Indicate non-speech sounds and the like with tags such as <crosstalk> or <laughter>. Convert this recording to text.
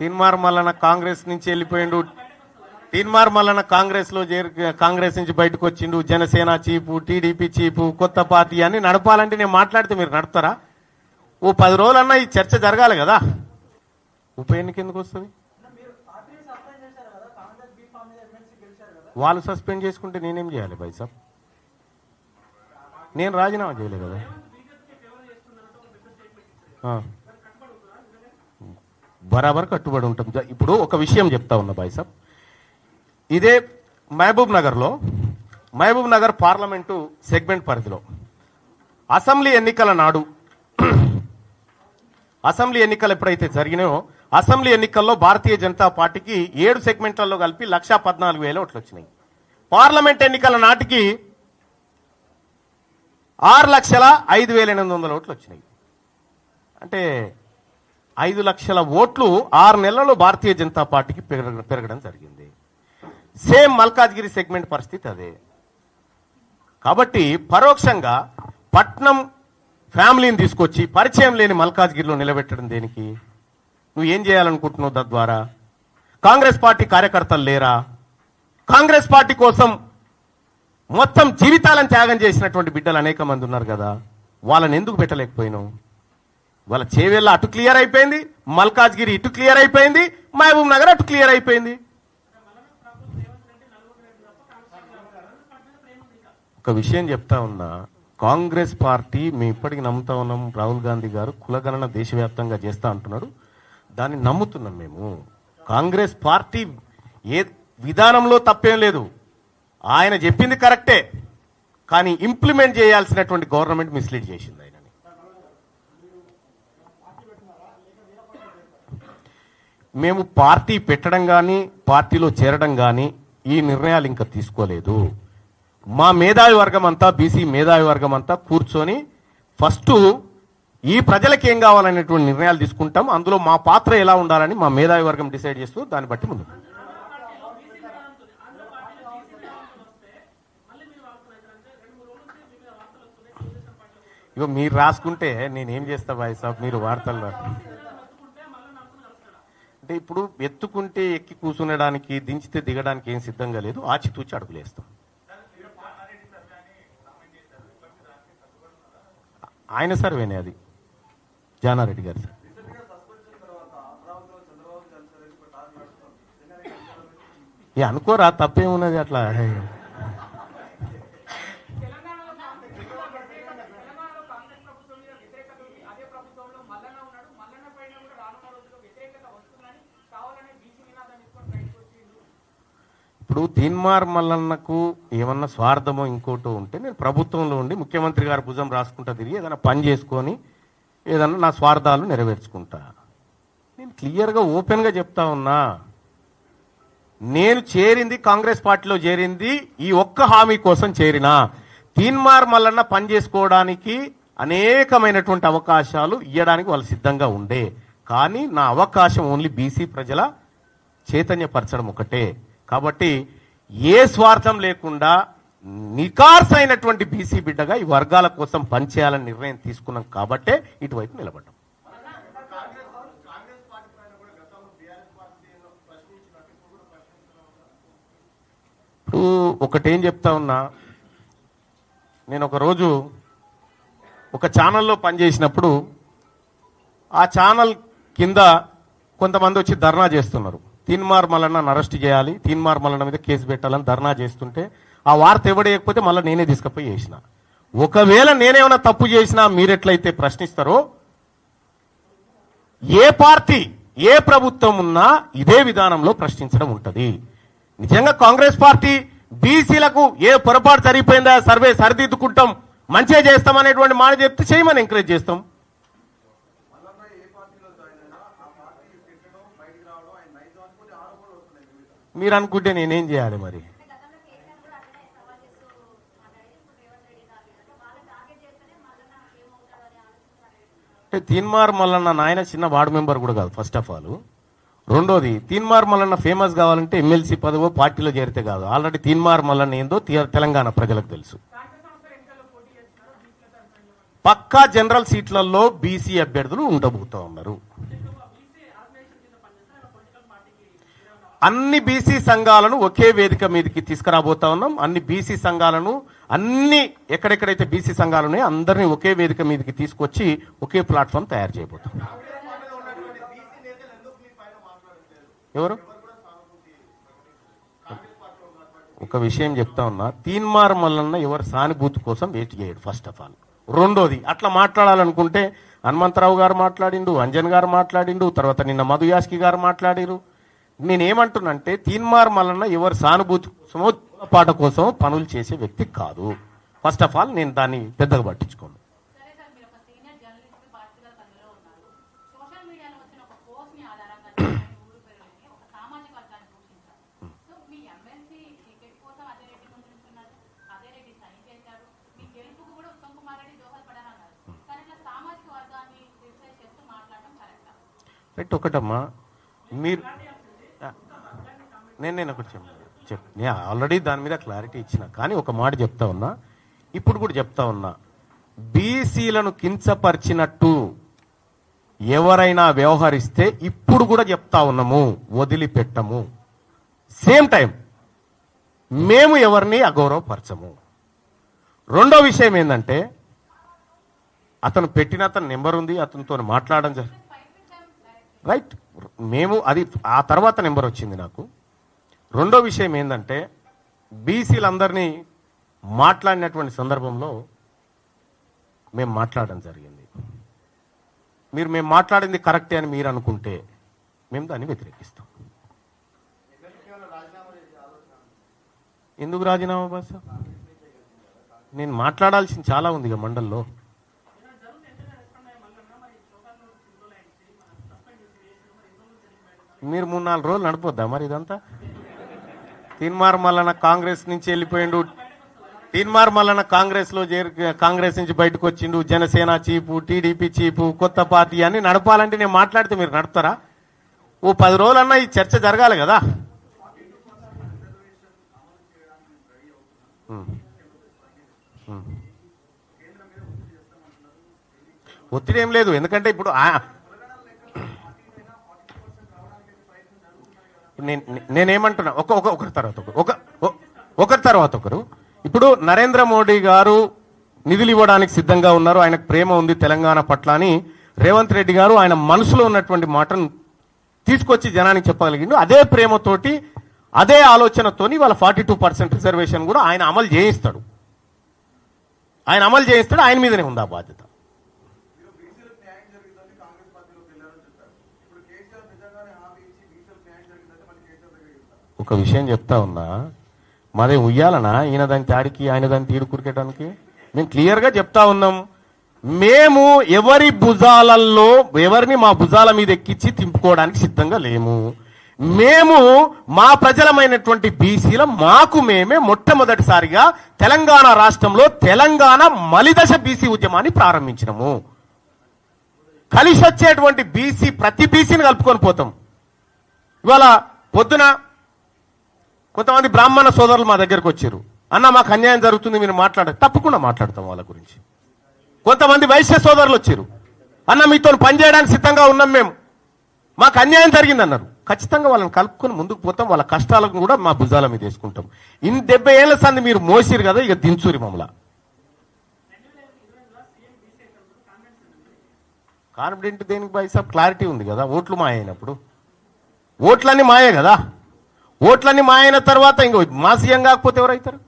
తీన్మార్ మల్లన్న కాంగ్రెస్ నుంచి వెళ్ళిపోయిండు. తీన్మార్ మల్లన్న కాంగ్రెస్లో చేరి కాంగ్రెస్ నుంచి బయటకు వచ్చిండు. జనసేన చీపు టీడీపీ చీపు కొత్త పార్టీ అని నడపాలంటే నేను మాట్లాడితే మీరు నడుపుతారా? ఓ పది రోజులన్నా ఈ చర్చ జరగాలి కదా? ఉప ఎన్నిక ఎందుకు వస్తుంది? వాళ్ళు సస్పెండ్ చేసుకుంటే నేనేం చేయాలి బై నేను రాజీనామా చేయలేదు కదా. బరాబర్ కట్టుబడి ఉంటాం. ఇప్పుడు ఒక విషయం చెప్తా ఉన్నా బాయ్ సాబ్ ఇదే మహబూబ్ నగర్లో మహబూబ్ నగర్ పార్లమెంటు సెగ్మెంట్ పరిధిలో అసెంబ్లీ ఎన్నికల నాడు <clears throat> అసెంబ్లీ ఎన్నికలు ఎప్పుడైతే జరిగినాయో అసెంబ్లీ ఎన్నికల్లో భారతీయ జనతా పార్టీకి ఏడు సెగ్మెంట్లలో కలిపి లక్షా పద్నాలుగు వేల ఓట్లు వచ్చినాయి. పార్లమెంట్ ఎన్నికల నాటికి ఆరు లక్షల ఐదు వేల ఎనిమిది వందల ఓట్లు వచ్చినాయి. అంటే ఐదు లక్షల ఓట్లు ఆరు నెలల్లో భారతీయ జనతా పార్టీకి పెరగడం జరిగింది. సేమ్ మల్కాజ్గిరి సెగ్మెంట్ పరిస్థితి అదే. కాబట్టి పరోక్షంగా పట్నం ఫ్యామిలీని తీసుకొచ్చి పరిచయం లేని మల్కాజ్గిరిలో నిలబెట్టడం దేనికి? నువ్వు ఏం చేయాలనుకుంటున్నావు తద్వారా? కాంగ్రెస్ పార్టీ కార్యకర్తలు లేరా? కాంగ్రెస్ పార్టీ కోసం మొత్తం జీవితాలను త్యాగం చేసినటువంటి బిడ్డలు అనేక మంది ఉన్నారు కదా. వాళ్ళని ఎందుకు పెట్టలేకపోయినావు? వాళ్ళ చేవేళ్ళ అటు క్లియర్ అయిపోయింది మల్కాజ్గిరి ఇటు క్లియర్ అయిపోయింది మహబూబ్ నగర్ అటు క్లియర్ అయిపోయింది. ఒక విషయం చెప్తా ఉన్నా కాంగ్రెస్ పార్టీ మేము ఇప్పటికి నమ్ముతా ఉన్నాం రాహుల్ గాంధీ గారు కులగణన దేశవ్యాప్తంగా చేస్తా అంటున్నాడు. దాన్ని నమ్ముతున్నాం మేము. కాంగ్రెస్ పార్టీ ఏ విధానంలో తప్పేం లేదు. ఆయన చెప్పింది కరెక్టే కానీ ఇంప్లిమెంట్ చేయాల్సినటువంటి గవర్నమెంట్ మిస్లీడ్ చేసింది. మేము పార్టీ పెట్టడం కానీ పార్టీలో చేరడం కానీ ఈ నిర్ణయాలు ఇంకా తీసుకోలేదు. మా మేధావి వర్గం అంతా బీసీ మేధావి వర్గం అంతా కూర్చొని ఫస్ట్ ఈ ప్రజలకు ఏం కావాలనేటువంటి నిర్ణయాలు తీసుకుంటాం. అందులో మా పాత్ర ఎలా ఉండాలని మా మేధావి వర్గం డిసైడ్ చేస్తూ దాన్ని బట్టి ముందు ఇగో మీరు రాసుకుంటే నేనేం చేస్తా బాయ్ సాబ్ మీరు వార్తల్లో అంటే ఇప్పుడు ఎత్తుకుంటే ఎక్కి కూర్చునడానికి దించితే దిగడానికి ఏం సిద్ధంగా లేదు. ఆచితూచి అడుగులేస్తాం ఆయన సర్వేనే అది. జానారెడ్డి గారు సార్ ఏ అనుకోరా తప్పేమున్నది అట్లా? ఇప్పుడు తీన్మార్ మల్లన్నకు ఏమన్నా స్వార్థమో ఇంకోటో ఉంటే నేను ప్రభుత్వంలో ఉండి ముఖ్యమంత్రి గారు భుజం రాసుకుంటా తిరిగి ఏదైనా పని చేసుకొని ఏదన్నా నా స్వార్థాలు నెరవేర్చుకుంటా. నేను క్లియర్గా ఓపెన్గా చెప్తా ఉన్నా. నేను చేరింది కాంగ్రెస్ పార్టీలో చేరింది ఈ ఒక్క హామీ కోసం చేరినా. తీన్మార్ మల్లన్న పని చేసుకోవడానికి అనేకమైనటువంటి అవకాశాలు ఇవ్వడానికి వాళ్ళు సిద్ధంగా ఉండే. కానీ నా అవకాశం ఓన్లీ బీసీ ప్రజల చైతన్యపరచడం ఒకటే. కాబట్టి ఏ స్వార్థం లేకుండా నికార్స్ అయినటువంటి బీసీ బిడ్డగా ఈ వర్గాల కోసం పనిచేయాలని నిర్ణయం తీసుకున్నాం కాబట్టే ఇటువైపు నిలబడ్డాం. ఇప్పుడు ఒకటేం చెప్తా ఉన్నా నేను ఒక రోజు ఒక ఛానల్లో పనిచేసినప్పుడు ఆ ఛానల్ కింద కొంతమంది వచ్చి ధర్నా చేస్తున్నారు. తీన్మార్ మల్లన్న అరెస్ట్ చేయాలి తీన్మార్ మల్లన్న మీద కేసు పెట్టాలని ధర్నా చేస్తుంటే ఆ వార్త ఇవ్వడేయకపోతే మళ్ళీ నేనే తీసుకుపోయి చేసిన ఒకవేళ నేనేమైనా తప్పు చేసినా మీరెట్లయితే ప్రశ్నిస్తారో ఏ పార్టీ ఏ ప్రభుత్వం ఉన్నా ఇదే విధానంలో ప్రశ్నించడం ఉంటుంది. నిజంగా కాంగ్రెస్ పార్టీ బీసీలకు ఏ పొరపాటు సరిపోయిందా సర్వే సరిదిద్దుకుంటాం మంచిగా చేస్తాం అనేటువంటి మాట చెప్తే చేయమని ఎంకరేజ్ చేస్తాం మల్లన్న ఏ పార్టీలో జాయిన్ అయినా ఆ పార్టీ పెట్టడం బయటికి రావడం ఆయన నైజం అని కొన్ని ఆరోపణలు వస్తున్నాయి మీ మీద మీరు అనుకుంటే నేనేం చేయాలి మరి? అంటే తీన్మార్ మల్లన్న నాయన చిన్న వార్డు మెంబర్ కూడా కాదు ఫస్ట్ ఆఫ్ ఆల్ రెండోది తీన్మార్ మల్లన్న ఫేమస్ కావాలంటే ఎమ్మెల్సీ పదవో పార్టీలో చేరితే కాదు. ఆల్రెడీ తీన్మార్ మల్లన్న ఏందో తెలంగాణ ప్రజలకు తెలుసు. పక్కా జనరల్ సీట్లలో బీసీ అభ్యర్థులు ఉండబోతా ఉన్నారు. అన్ని బీసీ సంఘాలను ఒకే వేదిక మీదకి తీసుకురాబోతా ఉన్నాం. అన్ని బీసీ సంఘాలను అన్ని ఎక్కడెక్కడైతే బీసీ సంఘాలు ఉన్నాయో అందరినీ ఒకే వేదిక మీదకి తీసుకొచ్చి ఒకే ప్లాట్ఫామ్ తయారు చేయబోతాం. ఎవరు? ఒక విషయం చెప్తా ఉన్నా. తీన్మార్ మల్లన్న ఎవరు సానుభూతి కోసం వెయిట్ చేయడు ఫస్ట్ ఆఫ్ ఆల్ రెండోది అట్లా మాట్లాడాలనుకుంటే హనుమంతరావు గారు మాట్లాడిండు అంజన్ గారు మాట్లాడిండు తర్వాత నిన్న మధు యాస్కి గారు మాట్లాడిరు నేనేమంటున్నంటే తీన్మార్ మల్లన్న ఎవరు సానుభూతి కోసమో పాట కోసం పనులు చేసే వ్యక్తి కాదు. ఫస్ట్ ఆఫ్ ఆల్ నేను దాన్ని పెద్దగా పట్టించుకోను. రైట్ ఒకటమ్మా. మీరు నేను నేను ఒకటి చెప్ప చెప్ నేను ఆల్రెడీ దాని మీద క్లారిటీ ఇచ్చిన. కానీ ఒక మాట చెప్తా ఉన్నా. ఇప్పుడు కూడా చెప్తా ఉన్నా. బీసీలను కించపరిచినట్టు ఎవరైనా వ్యవహరిస్తే ఇప్పుడు కూడా చెప్తా ఉన్నాము. వదిలిపెట్టము. సేమ్ టైం మేము ఎవరిని అగౌరవపరచము. రెండో విషయం ఏంటంటే అతను పెట్టిన అతని నెంబర్ ఉంది అతనితో మాట్లాడడం జరిగింది రైట్. మేము అది ఆ తర్వాత నెంబర్ వచ్చింది నాకు. రెండో విషయం ఏంటంటే బీసీలందరినీ మాట్లాడినటువంటి సందర్భంలో మేము మాట్లాడడం జరిగింది. మీరు మేము మాట్లాడింది కరెక్టే అని మీరు అనుకుంటే మేము దాన్ని వ్యతిరేకిస్తాం. ఎందుకు రాజీనామా బాస్? నేను మాట్లాడాల్సింది చాలా ఉంది ఇక మండల్లో. మీరు మూడు నాలుగు రోజులు నడిపోద్దా మరి ఇదంతా? తీన్మార్ మల్లన కాంగ్రెస్ నుంచి వెళ్ళిపోయిండు. తీన్మార్ మల్లన కాంగ్రెస్లో చేరు చేరి కాంగ్రెస్ నుంచి బయటకు వచ్చిండు. జనసేన చీపు టీడీపీ చీపు కొత్త పార్టీ అని నడపాలంటే నేను మాట్లాడితే మీరు నడుపుతారా? ఓ పది రోజులన్నా ఈ చర్చ జరగాలి కదా? ఒత్తిడి ఏం లేదు. ఎందుకంటే ఇప్పుడు ఆ- నేను నేనేమంటున్నా? ఒక ఒక ఒకరి తర్వాత ఒకరు. ఒక ఒకరి తర్వాత ఒకరు. ఇప్పుడు నరేంద్ర మోడీ గారు నిధులు ఇవ్వడానికి సిద్ధంగా ఉన్నారు. ఆయనకు ప్రేమ ఉంది తెలంగాణ పట్ల అని రేవంత్ రెడ్డి గారు ఆయన మనసులో ఉన్నటువంటి మాటను తీసుకొచ్చి జనానికి చెప్పగలిగిండు. అదే ప్రేమతోటి అదే ఆలోచనతోని వాళ్ళ ఫార్టీ టూ పర్సెంట్ రిజర్వేషన్ కూడా ఆయన అమలు చేయిస్తాడు. ఆయన అమలు చేయిస్తాడు. ఆయన మీదనే ఉంది ఆ బాధ్యత? ఒక విషయం చెప్తా ఉన్నా. మాదే ఉయ్యాలనా? ఈయన దాని తాడికి ఆయన దాని తీడు కురికేయడానికి మేము క్లియర్గా చెప్తా ఉన్నాం. మేము ఎవరి భుజాలలో ఎవరిని మా భుజాల మీద ఎక్కించి తింపుకోవడానికి సిద్ధంగా లేము. మేము మా ప్రజలమైనటువంటి బీసీల మాకు మేమే మొట్టమొదటిసారిగా తెలంగాణ రాష్ట్రంలో తెలంగాణ మలిదశ బీసీ ఉద్యమాన్ని ప్రారంభించినము. కలిసి వచ్చేటువంటి బీసీ ప్రతి బీసీని కలుపుకొని పోతాం. ఇవాళ పొద్దున కొంతమంది బ్రాహ్మణ సోదరులు మా దగ్గరకు వచ్చారు. అన్న మాకు అన్యాయం జరుగుతుంది మీరు మాట్లాడ తప్పకుండా మాట్లాడతాం వాళ్ళ గురించి. కొంతమంది వైశ్య సోదరులు వచ్చారు. అన్న మీతో పనిచేయడానికి సిద్ధంగా ఉన్నాం మేము. మాకు అన్యాయం జరిగింది అన్నారు ఖచ్చితంగా వాళ్ళని కలుపుకొని ముందుకు పోతాం. వాళ్ళ కష్టాలను కూడా మా భుజాల మీద వేసుకుంటాం. ఇన్ని డెబ్బై ఏళ్ళ సంది మీరు మోసిరు కదా ఇక దించూరి మమ్మల కాన్ఫిడెంట్ దేనికి బైసాబ్ క్లారిటీ ఉంది కదా. ఓట్లు మాయ అయినప్పుడు ఓట్లన్నీ మాయే కదా. ఓట్లన్నీ మాయన తర్వాత ఇంకో మాసియం కాకపోతే ఎవరైతారు?